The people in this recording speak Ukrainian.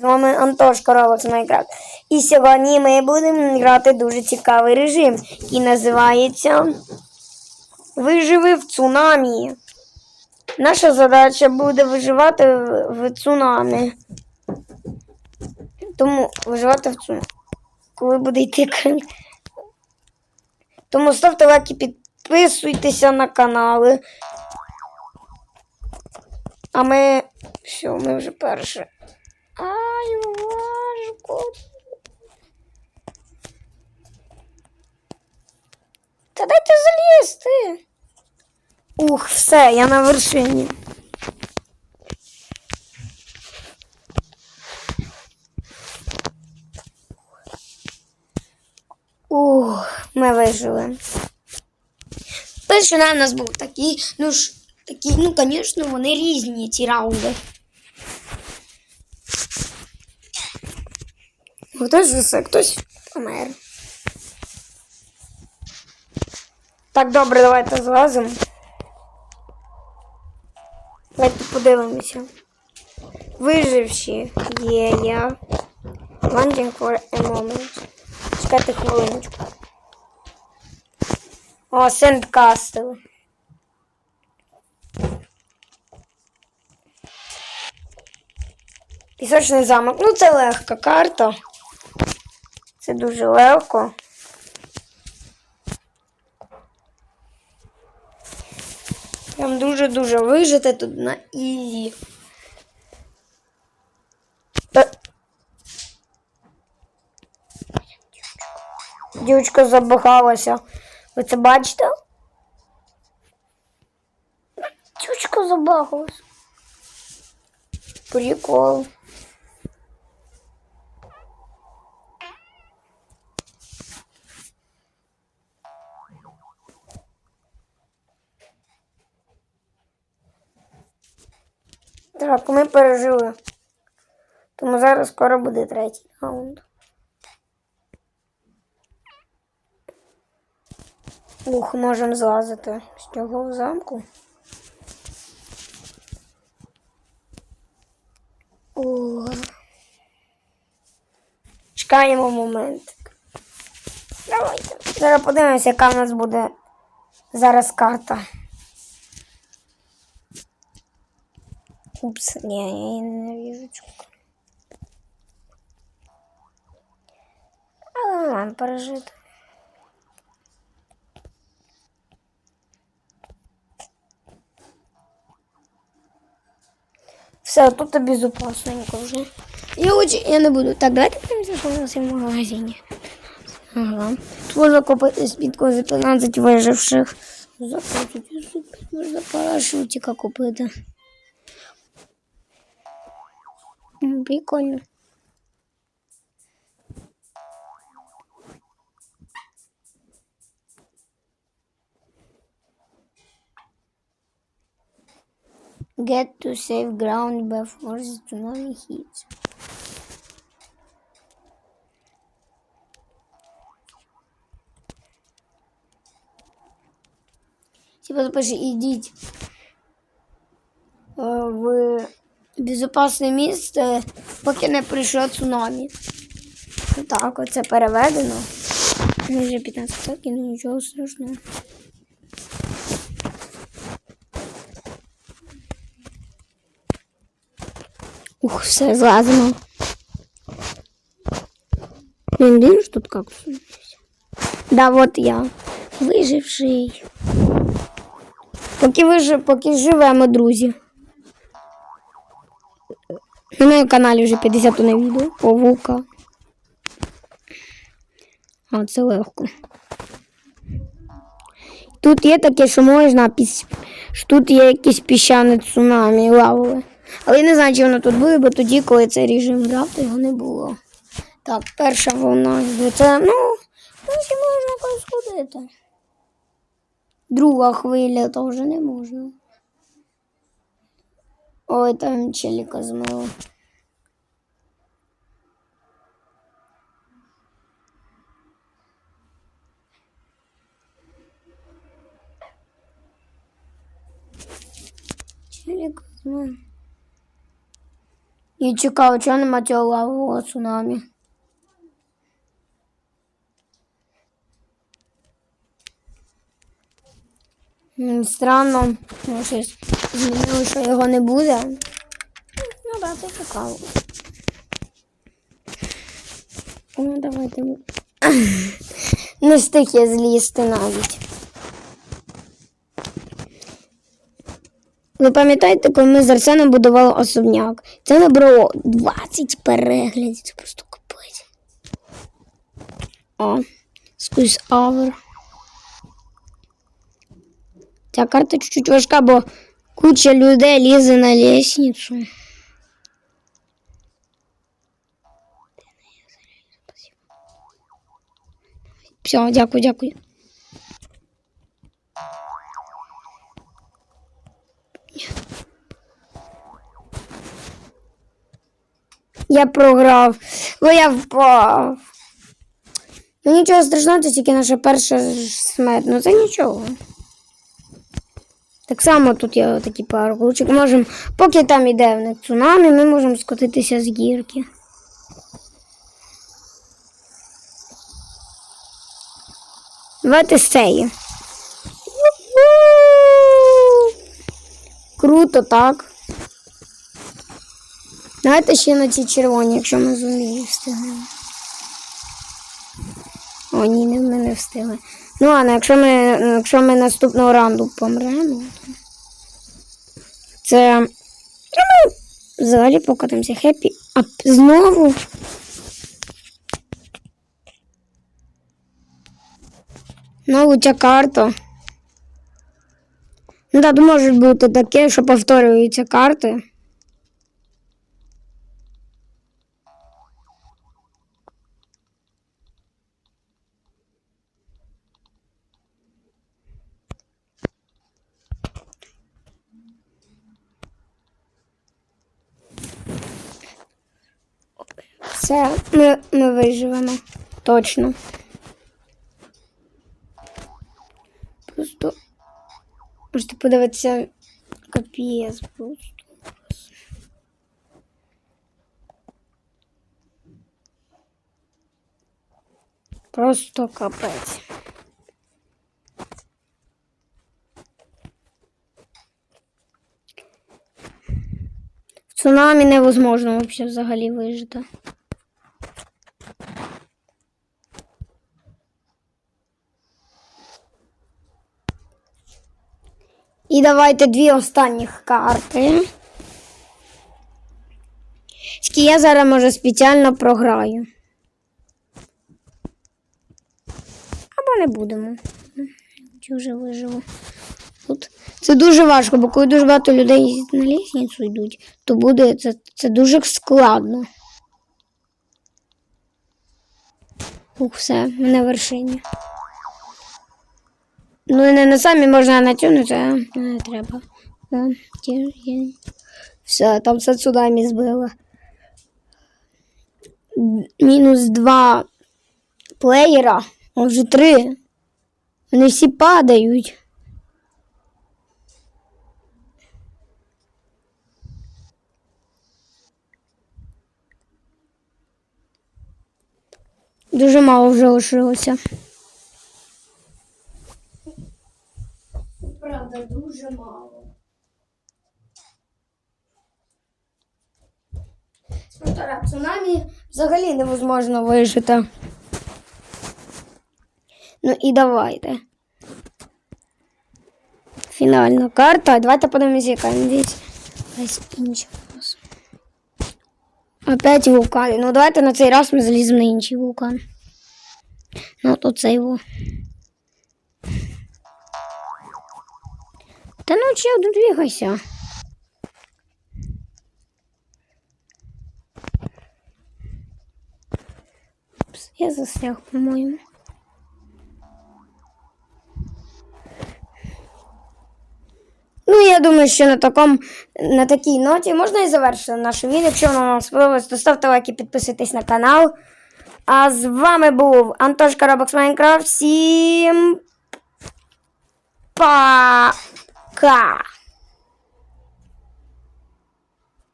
З вами Антошка Роблокс Майнкрафт. І сьогодні ми будемо грати дуже цікавий режим, який називається Виживи в цунамі. Наша задача буде виживати в, цунамі. Тому виживати в цунамі. Коли буде йти Тому ставте лайки, підписуйтеся на канали. А ми. Все, ми вже перше. Ай, важко. Та дайте залізти. Ух, все, я на вершині. Ух, ми вижили. Перший у нас був такий, ну ж, такий, ну, звісно, вони різні, ці раунди. Хтось же хтось помер. Так, добре, давайте злазимо. Давайте подивимося. Виживші є я. Landing for a moment. Чекайте хвилиночку. О, Сендкастл. Пісочний замок. Ну, це легка карта. Це дуже легко. Прям дуже-дуже вижити тут на ізі. Дівчинка забагалася. Ви це бачите? Дівчинка забагалась. Прикол. Так, ми пережили. Тому зараз скоро буде третій раунд. Ух, можемо злазити з цього в замку. Ух. Чекаємо моментик. Давайте. Зараз подивимося, яка в нас буде зараз карта. Упс, не, я її ненавижу цю. Але нормально пережити. Все, тут безопасненько вже. Я очень, я не буду. Так, давайте подивимося, що у нас є в магазині. Ага. Тут можна купити спідку за 15 виживших. За 30 можна парашутика купити. Прикольно. Get to safe ground before the tsunami hits. Типа запиши, ідіть безпечне місце, поки не прийшло цунамі. Так, оце переведено. Ми вже 15 років, ну нічого страшного. Ух, все, злазимо. Блин, видишь, тут как Да, вот я. Виживший. Поки вижи, поки живемо, друзі. На моєму каналі вже 50 на відео. По вука. А це легко. Тут є таке, що можна піс... що тут є якісь піщане цунамі, лавове. Але я не знаю, чи воно тут буде, бо тоді, коли цей режим грав, то його не було. Так, перша волна. Це, ну, ну, ще можна якось ходити. Друга хвиля теж не можна. Ой, там челіка змило. Змило. І цікаво, чого нема цього лавового цунамі. Странно, ну, щось змінили, що його не буде. Ну так, це цікаво. Ну, давайте. Не встиг я злізти навіть. Ви пам'ятаєте, коли ми з Арсеном будували особняк? Це набрало 20 переглядів. Це просто капець. О, сквозь авер. Ця карта чуть-чуть важка, бо куча людей лізе на лестницю. Все, дякую, дякую. Я програв, бо я впав. Ну нічого страшного, це тільки наша перша смерть. Ну це нічого. Так само тут є такі паркурчики. Можемо, поки там іде в них цунамі, ми можемо скотитися з гірки. Давайте з цієї. Круто, так. Давайте ще на ці червоні, якщо ми зуміємо встигнемо. О, ні, не, ми не встигли. Ну ладно, якщо ми, якщо ми наступного раунду помремо, то це. Ну, ми взагалі покатимося хеппі. А знову. Знову ця карта. Ну так, може бути таке, що повторюються карти. Все, ми, ми виживемо. Точно. Просто можете подивитися капець просто. Просто капець. В цунамі невозможно взагалі вижити. І давайте дві останніх карти. Тільки я зараз може спеціально програю. Або не будемо. Вже виживу. Тут це дуже важко, бо коли дуже багато людей на лісницю йдуть, то буде це, це дуже складно. Ух, все, ми на вершині. Ну, не на самі можна натягнути, а не треба. Є. Все, там все цунамі збило. Мінус два плеєра, а три. Вони всі падають. Дуже мало вже лишилося. Правда, дуже мало. З півтора цунамі взагалі невозможно вижити. Ну і давайте. Фінальна карта. Давайте подивимося, яка надіюсь. Якась інша нас. Опять вулкани. Ну давайте на цей раз ми заліземо на інший вулкан. Ну, то цей во. Та ну ну двигайся. Я застряг, по-моєму. Ну, я думаю, що на такому на такій ноті можна і завершити наше відео. Якщо воно вам сподобалось, то ставте лайк і підписуйтесь на канал. А з вами був Антошка Робокс Майнкрафт. Всім пока!